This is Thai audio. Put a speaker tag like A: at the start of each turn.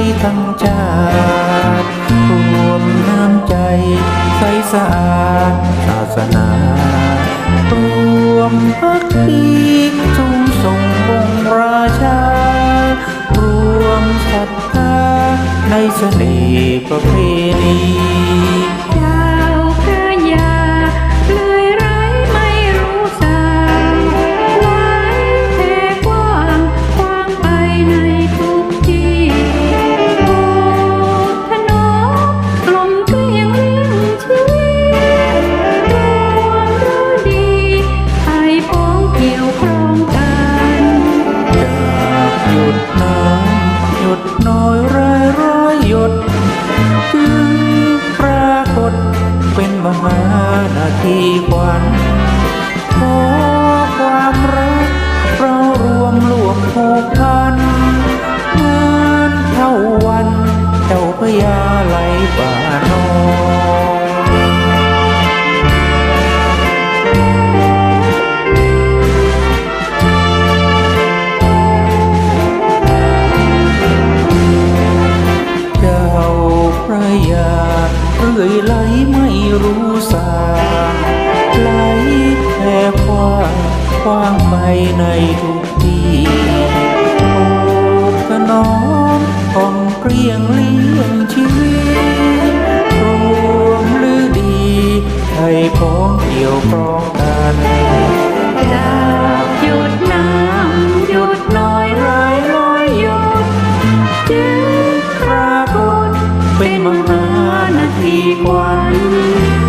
A: ยทั้งชาติรวมน้ำใจใสสะ
B: อาดศาสนารวมพักดีจงทรง
A: องค์ราชา รวมศรัทธาในเสน่ห์ประเพณี พระยาเรื่อยไหลไม่รู้สาไหลแผ่กว้างกว้างไปในทุกที่โอ้ขนอมอ่อมเกลี้ยงเลี้ยงชีวิตรวมหรือดีให้ของเกี่ยวครองกัน
B: จากหยด นา
A: นาทีกว่า